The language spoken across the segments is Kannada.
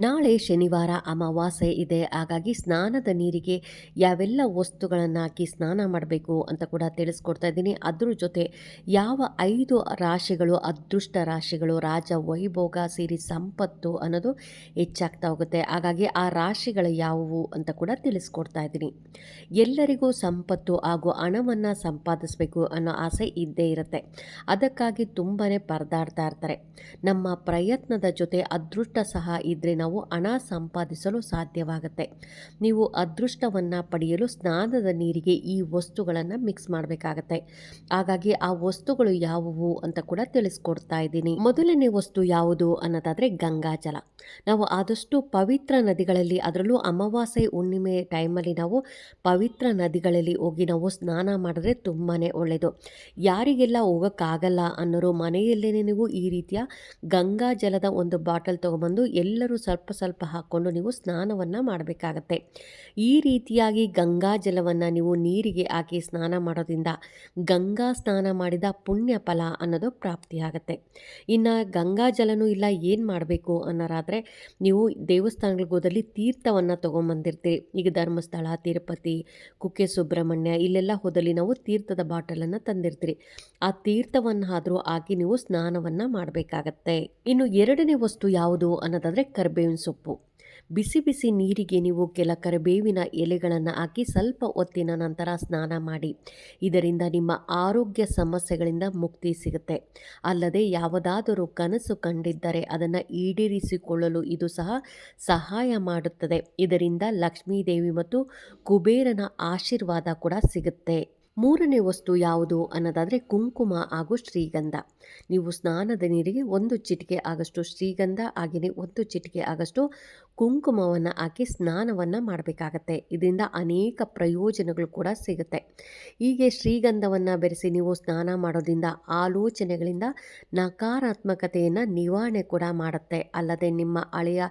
ನಾಳೆ ಶನಿವಾರ ಅಮಾವಾಸ್ಯೆ ಇದೆ. ಹಾಗಾಗಿ ಸ್ನಾನದ ನೀರಿಗೆ ಯಾವೆಲ್ಲ ವಸ್ತುಗಳನ್ನು ಹಾಕಿ ಸ್ನಾನ ಮಾಡಬೇಕು ಅಂತ ಕೂಡ ತಿಳಿಸ್ಕೊಡ್ತಾ ಇದ್ದೀನಿ. ಅದ್ರ ಜೊತೆ ಯಾವ ಐದು ರಾಶಿಗಳು, ಅದೃಷ್ಟ ರಾಶಿಗಳು, ರಾಜ ವೈಭೋಗ, ಸೇರಿ ಸಂಪತ್ತು ಅನ್ನೋದು ಹೆಚ್ಚಾಗ್ತಾ ಹೋಗುತ್ತೆ. ಹಾಗಾಗಿ ಆ ರಾಶಿಗಳು ಯಾವುವು ಅಂತ ಕೂಡ ತಿಳಿಸ್ಕೊಡ್ತಾ ಇದ್ದೀನಿ. ಎಲ್ಲರಿಗೂ ಸಂಪತ್ತು ಹಾಗೂ ಹಣವನ್ನು ಸಂಪಾದಿಸಬೇಕು ಅನ್ನೋ ಆಸೆ ಇದ್ದೇ ಇರುತ್ತೆ. ಅದಕ್ಕಾಗಿ ತುಂಬಾ ಪರದಾಡ್ತಾ ಇರ್ತಾರೆ. ನಮ್ಮ ಪ್ರಯತ್ನದ ಜೊತೆ ಅದೃಷ್ಟ ಸಹ ಇದ್ದರೆ ನಾವು ಹಣ ಸಂಪಾದಿಸಲು ಸಾಧ್ಯವಾಗುತ್ತೆ. ನೀವು ಅದೃಷ್ಟವನ್ನು ಪಡೆಯಲು ಸ್ನಾನದ ನೀರಿಗೆ ಈ ವಸ್ತುಗಳನ್ನು ಮಿಕ್ಸ್ ಮಾಡಬೇಕಾಗತ್ತೆ. ಹಾಗಾಗಿ ಆ ವಸ್ತುಗಳು ಯಾವುವು ಅಂತ ಕೂಡ ತಿಳಿಸ್ಕೊಡ್ತಾ ಇದ್ದೀನಿ. ಮೊದಲನೇ ವಸ್ತು ಯಾವುದು ಅನ್ನೋದಾದರೆ ಗಂಗಾಜಲ ನಾವು ಆದಷ್ಟು ಪವಿತ್ರ ನದಿಗಳಲ್ಲಿ, ಅದರಲ್ಲೂ ಅಮಾವಾಸ್ಯೆ ಹುಣ್ಣಿಮೆ ಟೈಮಲ್ಲಿ ನಾವು ಪವಿತ್ರ ನದಿಗಳಲ್ಲಿ ಹೋಗಿ ನಾವು ಸ್ನಾನ ಮಾಡಿದ್ರೆ ತುಂಬಾ ಒಳ್ಳೆಯದು ಯಾರಿಗೆಲ್ಲ ಹೋಗೋಕ್ಕಾಗಲ್ಲ ಅನ್ನೋರು ಮನೆಯಲ್ಲೇ ನೀವು ಈ ರೀತಿಯ ಗಂಗಾ ಜಲದ ಒಂದು ಬಾಟಲ್ ತೊಗೊಬಂದು ಎಲ್ಲರೂ ಸ್ವಲ್ಪ ಸ್ವಲ್ಪ ಸ್ವಲ್ಪ ಹಾಕ್ಕೊಂಡು ನೀವು ಸ್ನಾನವನ್ನು ಮಾಡಬೇಕಾಗತ್ತೆ. ಈ ರೀತಿಯಾಗಿ ಗಂಗಾ ಜಲವನ್ನು ನೀವು ನೀರಿಗೆ ಹಾಕಿ ಸ್ನಾನ ಮಾಡೋದ್ರಿಂದ ಗಂಗಾ ಸ್ನಾನ ಮಾಡಿದ ಪುಣ್ಯ ಫಲ ಅನ್ನೋದು ಪ್ರಾಪ್ತಿಯಾಗತ್ತೆ. ಇನ್ನು ಗಂಗಾ ಜಲನೂ ಇಲ್ಲ, ಏನು ಮಾಡಬೇಕು ಅನ್ನೋರಾದರೆ ನೀವು ದೇವಸ್ಥಾನಗಳಿಗೆ ಹೋದಲ್ಲಿ ತೀರ್ಥವನ್ನು ತೊಗೊಂಬಂದಿರ್ತೀರಿ. ಈಗ ಧರ್ಮಸ್ಥಳ, ತಿರುಪತಿ ಕುಕ್ಕೆ ಸುಬ್ರಹ್ಮಣ್ಯ ಇಲ್ಲೆಲ್ಲ ಹೋದಲ್ಲಿ ನಾವು ತೀರ್ಥದ ಬಾಟಲನ್ನು ತಂದಿರ್ತೀರಿ. ಆ ತೀರ್ಥವನ್ನು ಆದರೂ ಹಾಕಿ ನೀವು ಸ್ನಾನವನ್ನು ಮಾಡಬೇಕಾಗತ್ತೆ. ಇನ್ನು ಎರಡನೇ ವಸ್ತು ಯಾವುದು ಅನ್ನೋದಾದರೆ ಕರ್ಬೇವಿನ ಸೊಪ್ಪು. ಬಿಸಿ ಬಿಸಿ ನೀರಿಗೆ ನೀವು ಕೆಲ ಕರಿಬೇವಿನ ಎಲೆಗಳನ್ನು ಹಾಕಿ ಸ್ವಲ್ಪ ಹೊತ್ತಿನ ನಂತರ ಸ್ನಾನ ಮಾಡಿ. ಇದರಿಂದ ನಿಮ್ಮ ಆರೋಗ್ಯ ಸಮಸ್ಯೆಗಳಿಂದ ಮುಕ್ತಿ ಸಿಗುತ್ತೆ. ಅಲ್ಲದೆ ಯಾವುದಾದರೂ ಕನಸು ಕಂಡಿದ್ದರೆ ಅದನ್ನು ಈಡೇರಿಸಿಕೊಳ್ಳಲು ಇದು ಸಹ ಸಹಾಯ ಮಾಡುತ್ತದೆ. ಇದರಿಂದ ಲಕ್ಷ್ಮೀದೇವಿ ಮತ್ತು ಕುಬೇರನ ಆಶೀರ್ವಾದ ಕೂಡ ಸಿಗುತ್ತೆ. ಮೂರನೇ ವಸ್ತು ಯಾವುದು ಅನ್ನೋದಾದರೆ ಕುಂಕುಮ ಹಾಗೂ ಶ್ರೀಗಂಧ. ನೀವು ಸ್ನಾನದ ನೀರಿಗೆ ಒಂದು ಚಿಟಿಕೆ ಆಗಷ್ಟು ಶ್ರೀಗಂಧ, ಹಾಗೆಯೇ ಒಂದು ಚಿಟಿಕೆ ಆಗಷ್ಟು ಕುಂಕುಮವನ್ನು ಹಾಕಿ ಸ್ನಾನವನ್ನು ಮಾಡಬೇಕಾಗತ್ತೆ. ಇದರಿಂದ ಅನೇಕ ಪ್ರಯೋಜನಗಳು ಕೂಡ ಸಿಗುತ್ತೆ. ಹೀಗೆ ಶ್ರೀಗಂಧವನ್ನು ಬೆರೆಸಿ ನೀವು ಸ್ನಾನ ಮಾಡೋದ್ರಿಂದ ಆಲೋಚನೆಗಳಿಂದ ನಕಾರಾತ್ಮಕತೆಯನ್ನು ನಿವಾರಣೆ ಕೂಡ ಮಾಡುತ್ತೆ. ಅಲ್ಲದೆ ನಿಮ್ಮ ಹಳೆಯ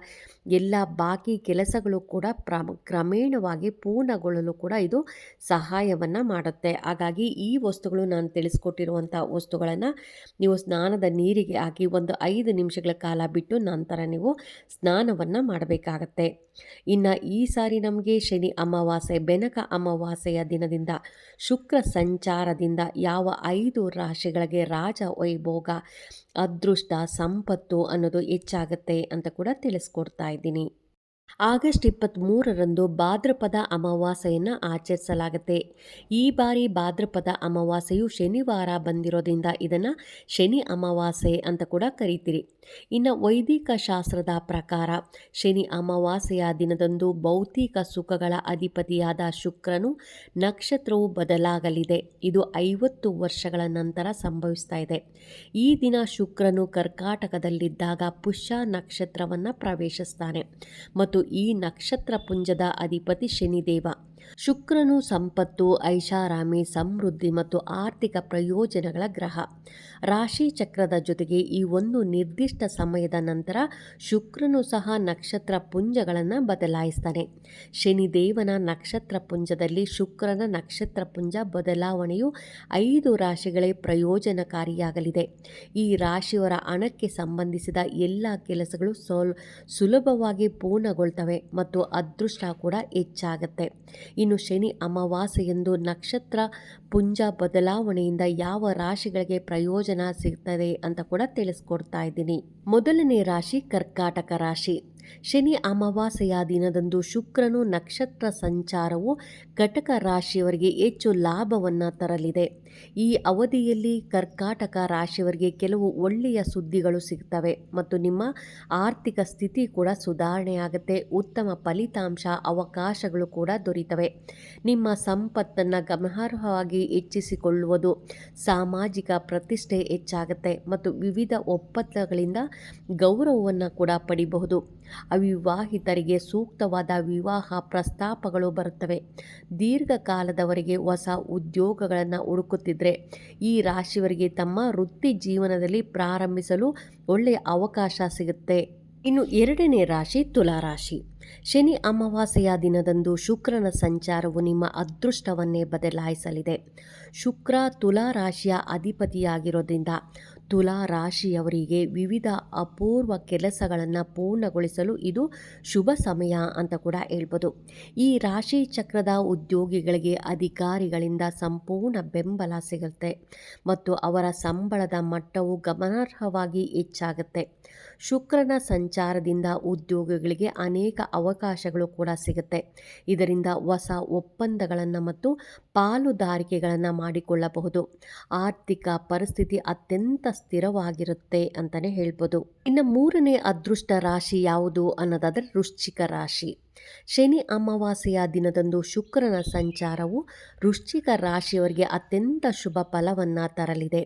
ಎಲ್ಲ ಬಾಕಿ ಕೆಲಸಗಳು ಕೂಡ ಪ್ರ ಕ್ರಮೇಣವಾಗಿ ಪೂರ್ಣಗೊಳ್ಳಲು ಕೂಡ ಇದು ಸಹಾಯವನ್ನು ಮಾಡುತ್ತೆ. ಹಾಗಾಗಿ ಈ ವಸ್ತುಗಳು ನಾನು ತಿಳಿಸ್ಕೊಟ್ಟಿರುವಂಥ ವಸ್ತುಗಳನ್ನು ನೀವು ಸ್ನಾನದ ನೀರಿಗೆ ಹಾಕಿ ಒಂದು ಐದು ನಿಮಿಷಗಳ ಕಾಲ ಬಿಟ್ಟು ನಂತರ ನೀವು ಸ್ನಾನವನ್ನು ಮಾಡಬೇಕಾಗತ್ತೆ. ಇನ್ನು ಈ ಸಾರಿ ನಮಗೆ ಶನಿ ಅಮಾವಾಸ್ಯೆ, ಬೆನಕ ಅಮಾವಾಸ್ಯೆಯ ದಿನದಿಂದ ಶುಕ್ರ ಸಂಚಾರದಿಂದ ಯಾವ ಐದು ರಾಶಿಗಳಿಗೆ ರಾಜ ವೈಭೋಗ ಅದೃಷ್ಟ, ಸಂಪತ್ತು ಅನ್ನೋದು ಹೆಚ್ಚಾಗತ್ತೆ ಅಂತ ಕೂಡ ತಿಳಿಸ್ಕೊಡ್ತಾ ಇದ್ದೀನಿ. ಆಗಸ್ಟ್ ಇಪ್ಪತ್ತ್ಮೂರರಂದು ಭಾದ್ರಪದ ಅಮಾವಾಸ್ಯೆಯನ್ನು ಆಚರಿಸಲಾಗುತ್ತೆ. ಈ ಬಾರಿ ಭಾದ್ರಪದ ಅಮಾವಾಸ್ಯೆಯು ಶನಿವಾರ ಬಂದಿರೋದ್ರಿಂದ ಇದನ್ನು ಶನಿ ಅಮಾವಾಸ್ಯೆ ಅಂತ ಕೂಡ ಕರೀತೀರಿ. ಇನ್ನು ವೈದಿಕ ಶಾಸ್ತ್ರದ ಪ್ರಕಾರ ಶನಿ ಅಮಾವಾಸ್ಯೆಯ ದಿನದಂದು ಭೌತಿಕ ಸುಖಗಳ ಅಧಿಪತಿಯಾದ ಶುಕ್ರನು ನಕ್ಷತ್ರವು ಬದಲಾಗಲಿದೆ. ಇದು ಐವತ್ತು ವರ್ಷಗಳ ನಂತರ ಸಂಭವಿಸ್ತಾ ಇದೆ. ಈ ದಿನ ಶುಕ್ರನು ಕರ್ಕಾಟಕದಲ್ಲಿದ್ದಾಗ ಪುಷ್ಯ ನಕ್ಷತ್ರವನ್ನು ಪ್ರವೇಶಿಸ್ತಾನೆ. ಮತ್ತು ಈ ನಕ್ಷತ್ರ ಪುಂಜದ ಅಧಿಪತಿ ಶನಿದೇವ. ಶುಕ್ರನು ಸಂಪತ್ತು, ಐಷಾರಾಮಿ, ಸಮೃದ್ಧಿ ಮತ್ತು ಆರ್ಥಿಕ ಪ್ರಯೋಜನಗಳ ಗ್ರಹ. ರಾಶಿ ಚಕ್ರದ ಜೊತೆಗೆ ಈ ಒಂದು ನಿರ್ದಿಷ್ಟ ಸಮಯದ ನಂತರ ಶುಕ್ರನು ಸಹ ನಕ್ಷತ್ರ ಪುಂಜಗಳನ್ನು ಬದಲಾಯಿಸ್ತಾನೆ. ಶನಿದೇವನ ನಕ್ಷತ್ರ ಪುಂಜದಲ್ಲಿ ಶುಕ್ರನ ನಕ್ಷತ್ರ ಪುಂಜ ಬದಲಾವಣೆಯು ಐದು ರಾಶಿಗಳೇ ಪ್ರಯೋಜನಕಾರಿಯಾಗಲಿದೆ. ಈ ರಾಶಿಯವರ ಹಣಕ್ಕೆ ಸಂಬಂಧಿಸಿದ ಎಲ್ಲ ಕೆಲಸಗಳು ಸೋಲ್, ಸುಲಭವಾಗಿ ಪೂರ್ಣಗೊಳ್ತವೆ ಮತ್ತು ಅದೃಷ್ಟ ಕೂಡ ಹೆಚ್ಚಾಗತ್ತೆ. ಇನ್ನು ಶನಿ ಅಮಾವಾಸ್ಯೆಯಂದು ನಕ್ಷತ್ರ ಪುಂಜ ಬದಲಾವಣೆಯಿಂದ ಯಾವ ರಾಶಿಗಳಿಗೆ ಪ್ರಯೋಜನ ಸಿಗ್ತದೆ ಅಂತ ಕೂಡ ತಿಳಿಸ್ಕೊಡ್ತಾ ಇದ್ದೀನಿ. ಮೊದಲನೇ ರಾಶಿ ಕರ್ಕಾಟಕ ರಾಶಿ. ಶನಿ ಅಮಾವಾಸ್ಯೆಯ ದಿನದಂದು ಶುಕ್ರನು ನಕ್ಷತ್ರ ಸಂಚಾರವು ಘಟಕ ರಾಶಿಯವರಿಗೆ ಹೆಚ್ಚು ಲಾಭವನ್ನು ತರಲಿದೆ. ಈ ಅವಧಿಯಲ್ಲಿ ಕರ್ಕಾಟಕ ರಾಶಿಯವರಿಗೆ ಕೆಲವು ಒಳ್ಳೆಯ ಸುದ್ದಿಗಳು ಸಿಗ್ತವೆ ಮತ್ತು ನಿಮ್ಮ ಆರ್ಥಿಕ ಸ್ಥಿತಿ ಕೂಡ ಸುಧಾರಣೆಯಾಗುತ್ತೆ ಉತ್ತಮ ಫಲಿತಾಂಶ ಅವಕಾಶಗಳು ಕೂಡ ದೊರೀತವೆ. ನಿಮ್ಮ ಸಂಪತ್ತನ್ನು ಗಮನಾರ್ಹವಾಗಿ ಹೆಚ್ಚಿಸಿಕೊಳ್ಳುವುದು ಸಾಮಾಜಿಕ ಪ್ರತಿಷ್ಠೆ ಹೆಚ್ಚಾಗುತ್ತೆ ಮತ್ತು ವಿವಿಧ ಒಪ್ಪಂದಗಳಿಂದ ಗೌರವವನ್ನು ಕೂಡ ಪಡಿಬಹುದು. ಅವಿವಾಹಿತರಿಗೆ ಸೂಕ್ತವಾದ ವಿವಾಹ ಪ್ರಸ್ತಾಪಗಳು ಬರುತ್ತವೆ. ದೀರ್ಘಕಾಲದವರೆಗೆ ಹೊಸ ಉದ್ಯೋಗಗಳನ್ನು ಹುಡುಕುತ್ತಿದ್ದರೆ ಈ ರಾಶಿಯವರಿಗೆ ತಮ್ಮ ವೃತ್ತಿ ಜೀವನದಲ್ಲಿ ಪ್ರಾರಂಭಿಸಲು ಒಳ್ಳೆಯ ಅವಕಾಶ ಸಿಗುತ್ತೆ. ಇನ್ನು ಎರಡನೇ ರಾಶಿ ತುಲಾರಾಶಿ ಶನಿ ಅಮಾವಾಸ್ಯೆಯ ದಿನದಂದು ಶುಕ್ರನ ಸಂಚಾರವು ನಿಮ್ಮ ಅದೃಷ್ಟವನ್ನೇ ಬದಲಾಯಿಸಲಿದೆ. ಶುಕ್ರ ತುಲಾ ರಾಶಿಯ ಅಧಿಪತಿಯಾಗಿರೋದ್ರಿಂದ ತುಲಾ ರಾಶಿಯವರಿಗೆ ವಿವಿಧ ಅಪೂರ್ವ ಕೆಲಸಗಳನ್ನು ಪೂರ್ಣಗೊಳಿಸಲು ಇದು ಶುಭ ಸಮಯ ಅಂತ ಕೂಡ ಹೇಳ್ಬೋದು. ಈ ರಾಶಿ ಚಕ್ರದ ಉದ್ಯೋಗಿಗಳಿಗೆ ಅಧಿಕಾರಿಗಳಿಂದ ಸಂಪೂರ್ಣ ಬೆಂಬಲ ಸಿಗುತ್ತೆ ಮತ್ತು ಅವರ ಸಂಬಳದ ಮಟ್ಟವು ಗಮನಾರ್ಹವಾಗಿ ಹೆಚ್ಚಾಗುತ್ತೆ. ಶುಕ್ರನ ಸಂಚಾರದಿಂದ ಉದ್ಯೋಗಿಗಳಿಗೆ ಅನೇಕ ಅವಕಾಶಗಳು ಕೂಡ ಸಿಗುತ್ತೆ. ಇದರಿಂದ ಹೊಸ ಒಪ್ಪಂದಗಳನ್ನು ಮತ್ತು ಪಾಲುದಾರಿಕೆಗಳನ್ನು ಮಾಡಿಕೊಳ್ಳಬಹುದು. ಆರ್ಥಿಕ ಪರಿಸ್ಥಿತಿ ಅತ್ಯಂತ ಸ್ಥಿರವಾಗಿರುತ್ತೆ ಅಂತಲೇ ಹೇಳ್ಬೋದು. ಇನ್ನು ಮೂರನೇ ಅದೃಷ್ಟ ರಾಶಿ ಯಾವುದು ಅನ್ನೋದಾದರೆ ವೃಶ್ಚಿಕ ರಾಶಿ. ಶನಿ ಅಮಾವಾಸ್ಯೆಯ ದಿನದಂದು ಶುಕ್ರನ ಸಂಚಾರವು ವೃಶ್ಚಿಕ ರಾಶಿಯವರಿಗೆ ಅತ್ಯಂತ ಶುಭ ಫಲವನ್ನು ತರಲಿದೆ.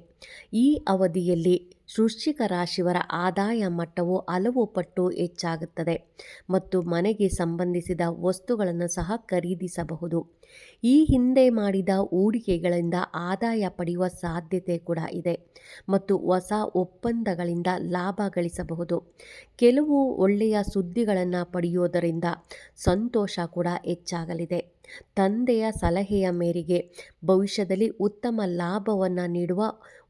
ಈ ಅವಧಿಯಲ್ಲಿ ವೃಶ್ಚಿಕ ರಾಶಿಯವರ ಆದಾಯ ಮಟ್ಟವು ಹಲವು ಪಟ್ಟು ಹೆಚ್ಚಾಗುತ್ತದೆ ಮತ್ತು ಮನೆಗೆ ಸಂಬಂಧಿಸಿದ ವಸ್ತುಗಳನ್ನು ಸಹ ಖರೀದಿಸಬಹುದು. ಈ ಹಿಂದೆ ಮಾಡಿದ ಹೂಡಿಕೆಗಳಿಂದ ಆದಾಯ ಪಡೆಯುವ ಸಾಧ್ಯತೆ ಕೂಡ ಇದೆ ಮತ್ತು ಹೊಸ ಒಪ್ಪಂದಗಳಿಂದ ಲಾಭ ಗಳಿಸಬಹುದು. ಕೆಲವು ಒಳ್ಳೆಯ ಸುದ್ದಿಗಳನ್ನು ಪಡೆಯುವುದರಿಂದ ಸಂತೋಷ ಕೂಡ ಹೆಚ್ಚಾಗಲಿದೆ. ತಂದೆಯ ಸಲಹೆಯ ಮೇರೆಗೆ ಭವಿಷ್ಯದಲ್ಲಿ ಉತ್ತಮ ಲಾಭವನ್ನು ನೀಡುವ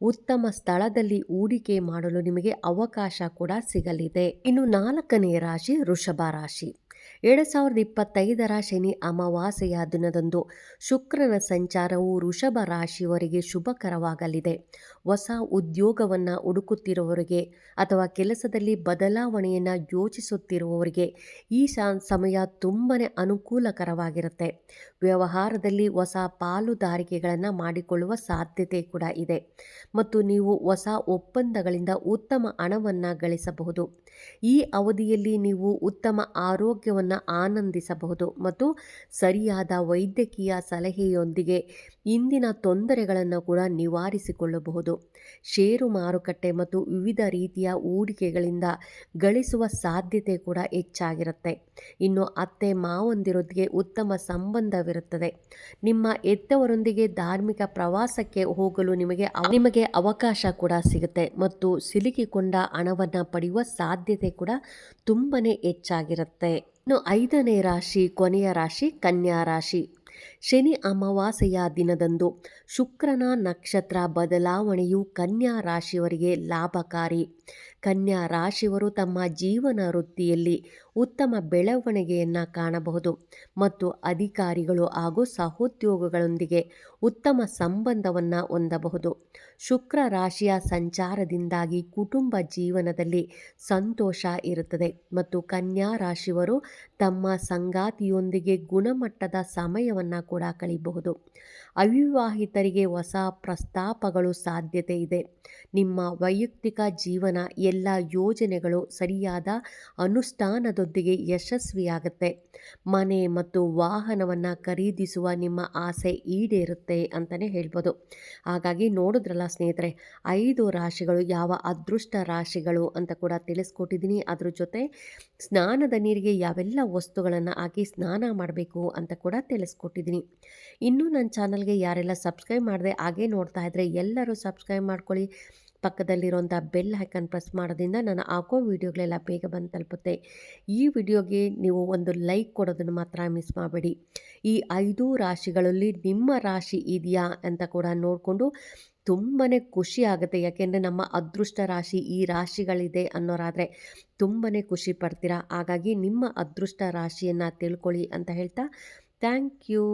ಉತ್ತಮ ಸ್ಥಳದಲ್ಲಿ ಹೂಡಿಕೆ ಮಾಡಲು ನಿಮಗೆ ಅವಕಾಶ ಕೂಡ ಸಿಗಲಿದೆ. ಇನ್ನು ನಾಲ್ಕನೇ ರಾಶಿ ವೃಷಭ ರಾಶಿ. ಎರಡು ಸಾವಿರದ ಇಪ್ಪತ್ತೈದರ ಶನಿ ಅಮಾವಾಸ್ಯೆಯ ದಿನದಂದು ಶುಕ್ರನ ಸಂಚಾರವು ವೃಷಭ ರಾಶಿಯವರಿಗೆ ಶುಭಕರವಾಗಲಿದೆ. ಹೊಸ ಉದ್ಯೋಗವನ್ನು ಹುಡುಕುತ್ತಿರುವವರಿಗೆ ಅಥವಾ ಕೆಲಸದಲ್ಲಿ ಬದಲಾವಣೆಯನ್ನು ಯೋಚಿಸುತ್ತಿರುವವರಿಗೆ ಈ ಸಮಯ ತುಂಬನೇ ಅನುಕೂಲಕರವಾಗಿರುತ್ತೆ. ವ್ಯವಹಾರದಲ್ಲಿ ಹೊಸ ಪಾಲುದಾರಿಕೆಗಳನ್ನು ಮಾಡಿಕೊಳ್ಳುವ ಸಾಧ್ಯತೆ ಕೂಡ ಇದೆ. ಮತ್ತು ನೀವು ಹೊಸ ಒಪ್ಪಂದಗಳಿಂದ ಉತ್ತಮ ಹಣವನ್ನು ಗಳಿಸಬಹುದು. ಈ ಅವಧಿಯಲ್ಲಿ ನೀವು ಉತ್ತಮ ಆರೋಗ್ಯವನ್ನು ಆನಂದಿಸಬಹುದು. ಮತ್ತು ಸರಿಯಾದ ವೈದ್ಯಕೀಯ ಸಲಹೆಯೊಂದಿಗೆ ಇಂದಿನ ತೊಂದರೆಗಳನ್ನು ಕೂಡ ನಿವಾರಿಸಿಕೊಳ್ಳಬಹುದು. ಷೇರು ಮಾರುಕಟ್ಟೆ ಮತ್ತು ವಿವಿಧ ರೀತಿಯ ಹೂಡಿಕೆಗಳಿಂದ ಗಳಿಸುವ ಸಾಧ್ಯತೆ ಕೂಡ ಹೆಚ್ಚಾಗಿರುತ್ತೆ. ಇನ್ನು ಅತ್ತೆ ಮಾವಂದಿರೊಂದಿಗೆ ಉತ್ತಮ ಸಂಬಂಧವಿರುತ್ತದೆ. ನಿಮ್ಮ ಎತ್ತವರೊಂದಿಗೆ ಧಾರ್ಮಿಕ ಪ್ರವಾಸಕ್ಕೆ ಹೋಗಲು ನಿಮಗೆ ನಿಮಗೆ ಅವಕಾಶ ಕೂಡ ಸಿಗುತ್ತೆ ಮತ್ತು ಸಿಲುಕಿಕೊಂಡ ಹಣವನ್ನು ಪಡೆಯುವ ಸಾಧ್ಯತೆ ಕೂಡ ತುಂಬನೇ ಹೆಚ್ಚಾಗಿರುತ್ತೆ. ಇನ್ನು ಐದನೇ ರಾಶಿ ಕೊನೆಯ ರಾಶಿ ಕನ್ಯಾ ರಾಶಿ. ಶನಿ ಅಮಾವಾಸ್ಯೆಯ ದಿನದಂದು ಶುಕ್ರನ ನಕ್ಷತ್ರ ಬದಲಾವಣೆಯು ಕನ್ಯಾ ರಾಶಿಯವರಿಗೆ ಲಾಭಕಾರಿ. ಕನ್ಯಾ ರಾಶಿಯವರು ತಮ್ಮ ಜೀವನ ವೃತ್ತಿಯಲ್ಲಿ ಉತ್ತಮ ಬೆಳವಣಿಗೆಯನ್ನು ಕಾಣಬಹುದು ಮತ್ತು ಅಧಿಕಾರಿಗಳು ಹಾಗೂ ಸಹೋದ್ಯೋಗಗಳೊಂದಿಗೆ ಉತ್ತಮ ಸಂಬಂಧವನ್ನು ಹೊಂದಬಹುದು. ಶುಕ್ರ ರಾಶಿಯ ಸಂಚಾರದಿಂದಾಗಿ ಕುಟುಂಬ ಜೀವನದಲ್ಲಿ ಸಂತೋಷ ಇರುತ್ತದೆ ಮತ್ತು ಕನ್ಯಾ ರಾಶಿಯವರು ತಮ್ಮ ಸಂಗಾತಿಯೊಂದಿಗೆ ಗುಣಮಟ್ಟದ ಸಮಯವನ್ನು ಕೂಡ ಕಳೆಯಬಹುದು. ಅವಿವಾಹಿತರಿಗೆ ಹೊಸ ಪ್ರಸ್ತಾಪಗಳು ಸಾಧ್ಯತೆ ಇದೆ. ನಿಮ್ಮ ವೈಯಕ್ತಿಕ ಜೀವನ, ಎಲ್ಲ ಯೋಜನೆಗಳು ಸರಿಯಾದ ಅನುಷ್ಠಾನದೊಂದಿಗೆ ಯಶಸ್ವಿಯಾಗುತ್ತೆ. ಮನೆ ಮತ್ತು ವಾಹನವನ್ನು ಖರೀದಿಸುವ ನಿಮ್ಮ ಆಸೆ ಈಡೇರುತ್ತೆ ಅಂತಲೇ ಹೇಳ್ಬೋದು. ಹಾಗಾಗಿ ನೋಡಿದ್ರಲ್ಲ ಸ್ನೇಹಿತರೆ, ಐದು ರಾಶಿಗಳು ಯಾವ ಅದೃಷ್ಟ ರಾಶಿಗಳು ಅಂತ ಕೂಡ ತಿಳಿಸ್ಕೊಟ್ಟಿದ್ದೀನಿ. ಅದ್ರ ಜೊತೆ ಸ್ನಾನದ ನೀರಿಗೆ ಯಾವೆಲ್ಲ ವಸ್ತುಗಳನ್ನು ಹಾಕಿ ಸ್ನಾನ ಮಾಡಬೇಕು ಅಂತ ಕೂಡ ತಿಳಿಸ್ಕೊಟ್ಟಿದ್ದೀನಿ. ಇನ್ನೂ ನನ್ನ ಚಾನಲ್ಗೆ ಯಾರೆಲ್ಲ ಸಬ್ಸ್ಕ್ರೈಬ್ ಮಾಡಿದೆ ಹಾಗೆ ನೋಡ್ತಾ ಇದ್ದರೆ ಎಲ್ಲರೂ ಸಬ್ಸ್ಕ್ರೈಬ್ ಮಾಡ್ಕೊಳ್ಳಿ. ಪಕ್ಕದಲ್ಲಿರುವಂಥ ಬೆಲ್ ಹೈಕನ್ ಪ್ರೆಸ್ ಮಾಡೋದ್ರಿಂದ ನಾನು ಹಾಕೋ ವೀಡಿಯೋಗಳೆಲ್ಲ ಬೇಗ ಬಂದು ತಲುಪುತ್ತೆ. ಈ ವಿಡಿಯೋಗೆ ನೀವು ಒಂದು ಲೈಕ್ ಕೊಡೋದನ್ನು ಮಾತ್ರ ಮಿಸ್ ಮಾಡಬೇಡಿ. ಈ ಐದು ರಾಶಿಗಳಲ್ಲಿ ನಿಮ್ಮ ರಾಶಿ ಇದೆಯಾ ಅಂತ ಕೂಡ ನೋಡಿಕೊಂಡು ತುಂಬಾ ಖುಷಿ ಆಗುತ್ತೆ. ಯಾಕೆಂದರೆ ನಮ್ಮ ಅದೃಷ್ಟ ರಾಶಿ ಈ ರಾಶಿಗಳಿದೆ ಅನ್ನೋರಾದರೆ ತುಂಬಾ ಖುಷಿ ಪಡ್ತೀರಾ? ಹಾಗಾಗಿ ನಿಮ್ಮ ಅದೃಷ್ಟ ರಾಶಿಯನ್ನು ತಿಳ್ಕೊಳ್ಳಿ ಅಂತ ಹೇಳ್ತಾ ಥ್ಯಾಂಕ್ ಯು.